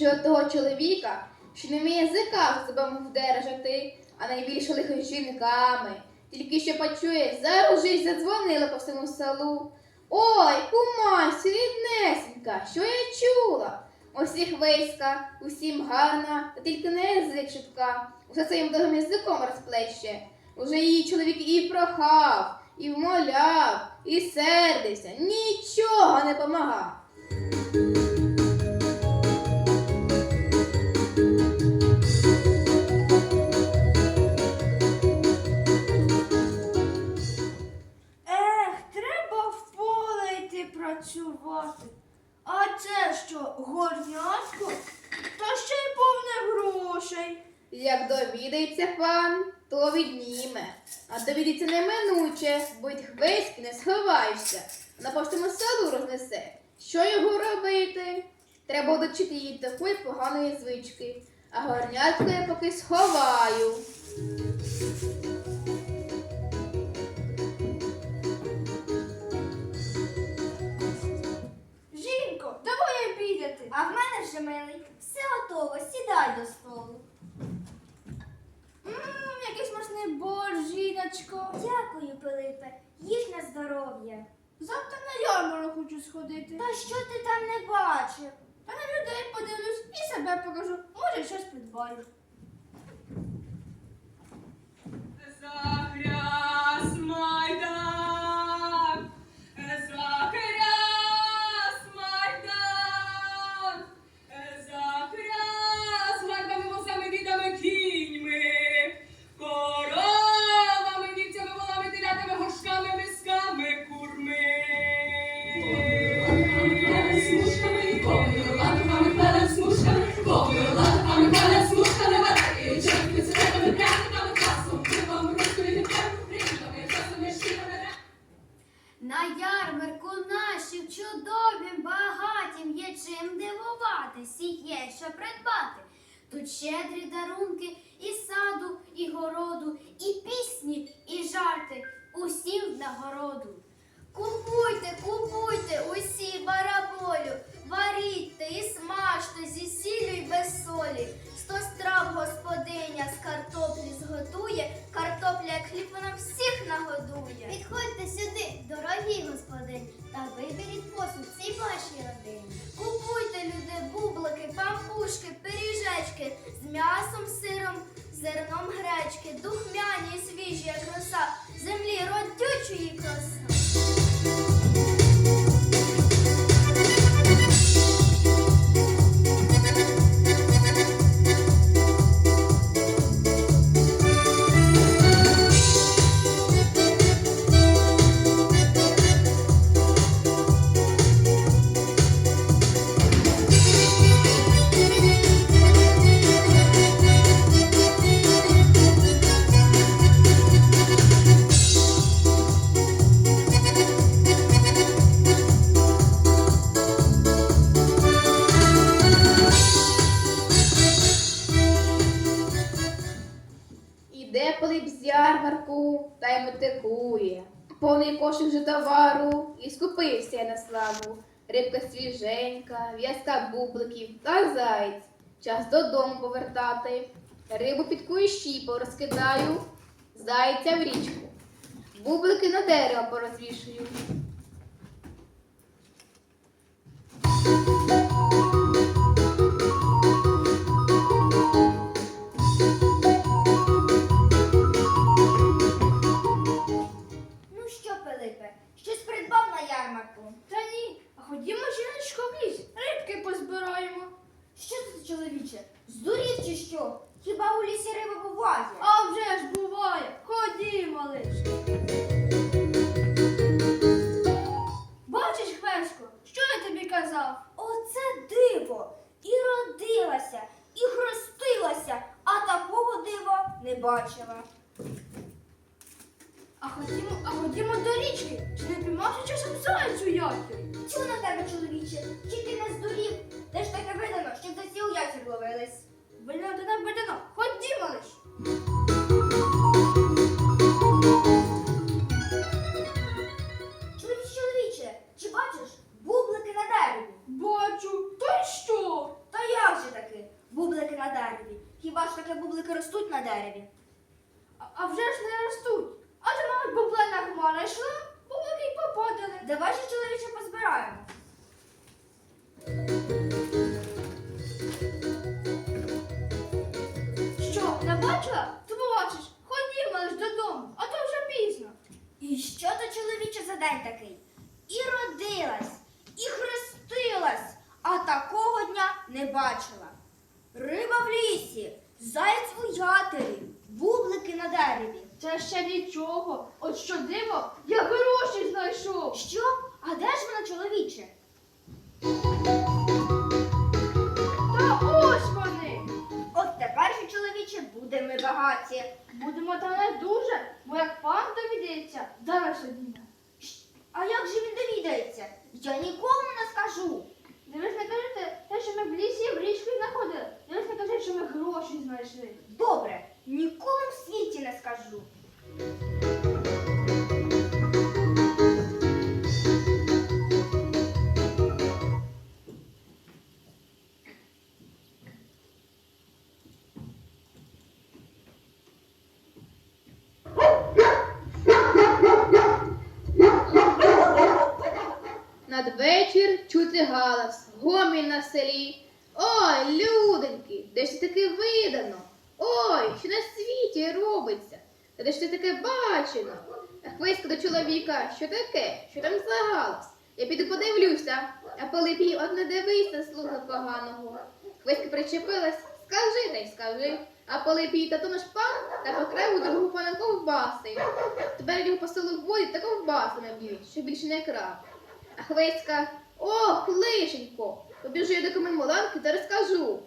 найгіршого того чоловіка, що не вміє язика в себе вдержати, а найбільше лихо жінками. Тільки що почує, й задзвонила по всьому селу. Ой, кумасю, ріднесенька, що я чула? Усіх виська, усім гарна, та тільки не язик шибка, усе своїм довгим язиком розплеще. Уже її чоловік і прохав, і вмоляв, і сердився, нічого не помагав. Працювати. А це що, горнятко? Та ще й повне грошей. Як довідається пан, то відніме. А довідається неминуче, бо хвиськи не сховаєшся. На поштому селу рознесе. Що його робити? Треба дочити їй такої поганої звички. А горнятко я поки сховаю. Вже милий. Все готово, сідай до столу. Ммм, якийсь смачний борщ, жіночко. Дякую, Пилипе. Їж на здоров'я. Завтра на ярмарок хочу сходити. Та що ти там не бачив? Та на людей подивлюсь і себе покажу. Може, щось придбаю. Захряс дивуватись, сіє, що придбати. Тут щедрі дарунки і саду, і городу, і пісні, і жарти усім нагороду. Купуйте, купуйте усі бараболю, свіжі, землі родючої краса. Іде Пилип з ярмарку та й метикує. Повний кошик же товару і скупився я на славу. Рибка свіженька, в'язка бубликів та заєць. Час додому повертати. Рибу під кущі порозкидаю, зайця в річку. Бублики на дерево порозвішую. Здурів чи що? Хіба у лісі риба буває? А вже ж буває, ходімо лиш. Бачиш, Хвесько, що я тобі казав? Оце диво! І родилася, і хрестилася, а такого дива не бачила. А ходімо, а ходімо до річки. Чи не піймався часом зайцю якір? Чого на тебе, чоловіче? Чи ти не здурів? Де ж таке видано, що за відловились. Винятина битина, ходімо лиш. Чоловіче, чоловіче, чи бачиш бублики на дереві? Бачу, та й що? Та як же таки? Бублики на дереві. Хіба ж таке бублики ростуть на дереві? А, вже ж не ростуть. А мабуть, бублина хмара йшла, бублики й попадали. Давай ще чоловіче позбираємо. день такий. І родилась, і хрестилась, а такого дня не бачила. Риба в лісі, заяць у ятері, бублики на дереві. Це ще нічого. От що диво, я гроші знайшов. Що? А де ж вона чоловіче? Та ось вони. От тепер же чоловіче будемо ми багаті. Надвечір чути галас, гомін на селі. Ой, люденьки, де ж таки видано? Ой, що на світі робиться? Та де ж ти таке бачила? Хвиська до чоловіка, що таке, що там за галас? Я піду подивлюся, а Пилипій от не дивися, слуга поганого. Хвиська причепилась, скажи не скажи. А Пилипій та то наш пан та покрай у другу пана ковбаси. Тепер його по селу та ковбаси наб'ють, що більше не крав. А Хвиська о, лишенько, побіжу я до комимоланки та розкажу.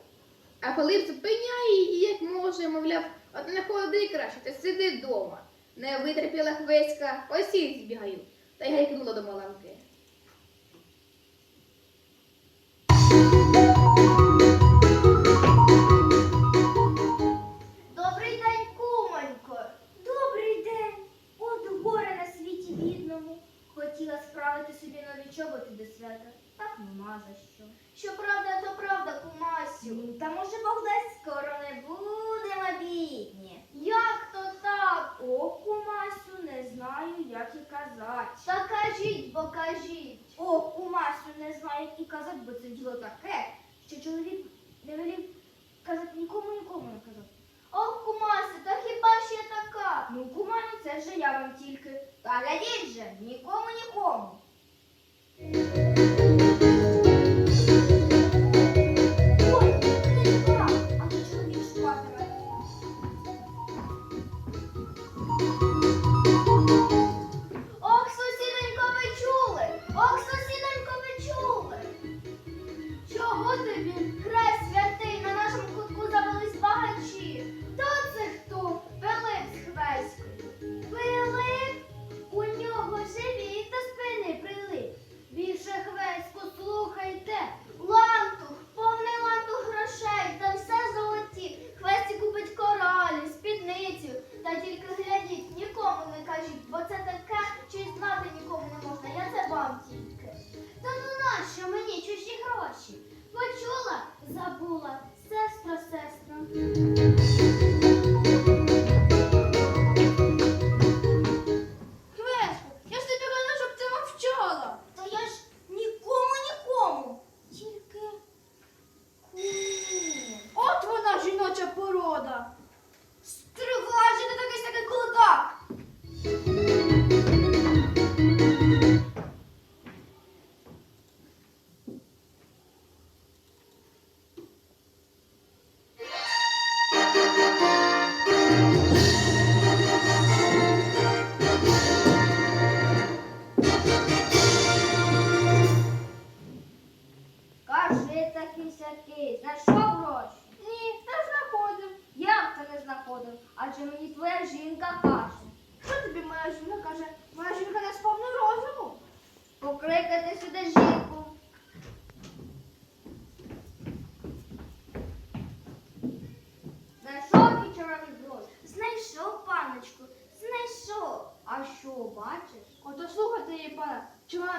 А Пилип зупиняє її, як може, мовляв. От не ходи краще, ти сиди дома. Не витерпіла хвиська, осі збігаю. Та й гайкнула до маланки. казок, бо це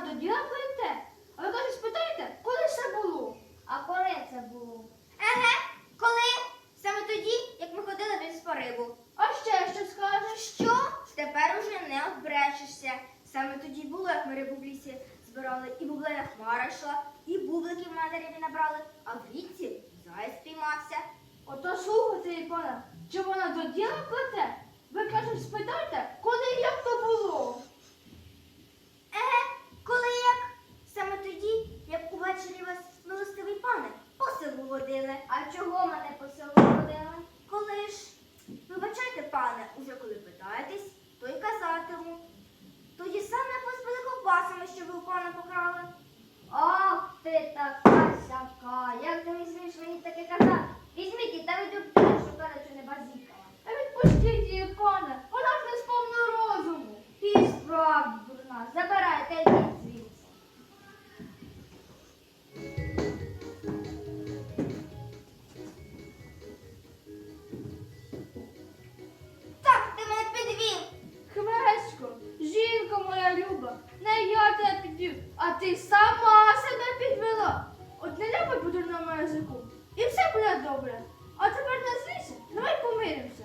тоді рахуйте. А ви кажуть, спитайте, коли це було? А коли це було? Еге, коли? Саме тоді, як ми ходили в ліспориву. А ще що скажеш? Що? Тепер уже не обречешся. Саме тоді було, як ми рибу в лісі збирали, і бублина хмара йшла, і бубликів на дереві набрали, а в річці зай спіймався. Ото слухайте, Ікона, чи вона до діла? Ви кажуть, спитайте, коли і як то було? Еге, сама себе підвела. От не ляпай по дурному язику. І все буде добре. А тепер не злися, давай помиримося.